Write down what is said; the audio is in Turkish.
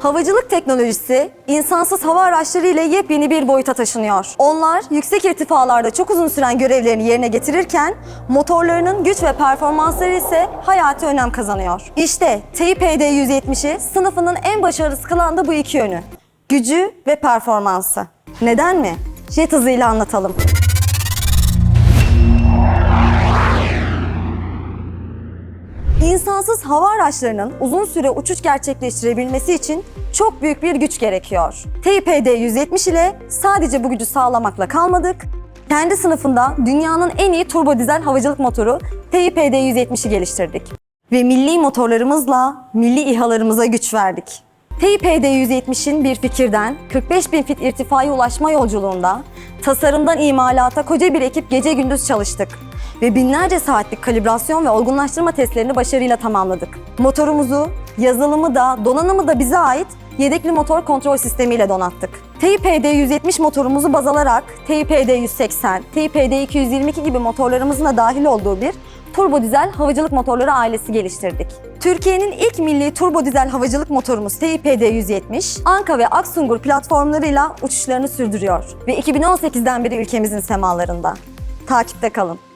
Havacılık teknolojisi insansız hava araçları ile yepyeni bir boyuta taşınıyor. Onlar yüksek irtifalarda çok uzun süren görevlerini yerine getirirken motorlarının güç ve performansları ise hayati önem kazanıyor. İşte TPD 170'i sınıfının en başarılısı kılan da bu iki yönü. Gücü ve performansı. Neden mi? Jet hızıyla anlatalım. İnsansız hava araçlarının uzun süre uçuş gerçekleştirebilmesi için çok büyük bir güç gerekiyor. TPD 170 ile sadece bu gücü sağlamakla kalmadık. Kendi sınıfında dünyanın en iyi turbo dizel havacılık motoru TPD 170'i geliştirdik. Ve milli motorlarımızla milli İHA'larımıza güç verdik. TPD 170'in bir fikirden 45 bin fit irtifaya ulaşma yolculuğunda tasarımdan imalata koca bir ekip gece gündüz çalıştık ve binlerce saatlik kalibrasyon ve olgunlaştırma testlerini başarıyla tamamladık. Motorumuzu, yazılımı da, donanımı da bize ait yedekli motor kontrol sistemiyle donattık. TPD 170 motorumuzu baz alarak TPD 180, TPD 222 gibi motorlarımızın da dahil olduğu bir turbo dizel havacılık motorları ailesi geliştirdik. Türkiye'nin ilk milli turbo dizel havacılık motorumuz TPD 170, Anka ve Aksungur platformlarıyla uçuşlarını sürdürüyor ve 2018'den beri ülkemizin semalarında. Takipte kalın.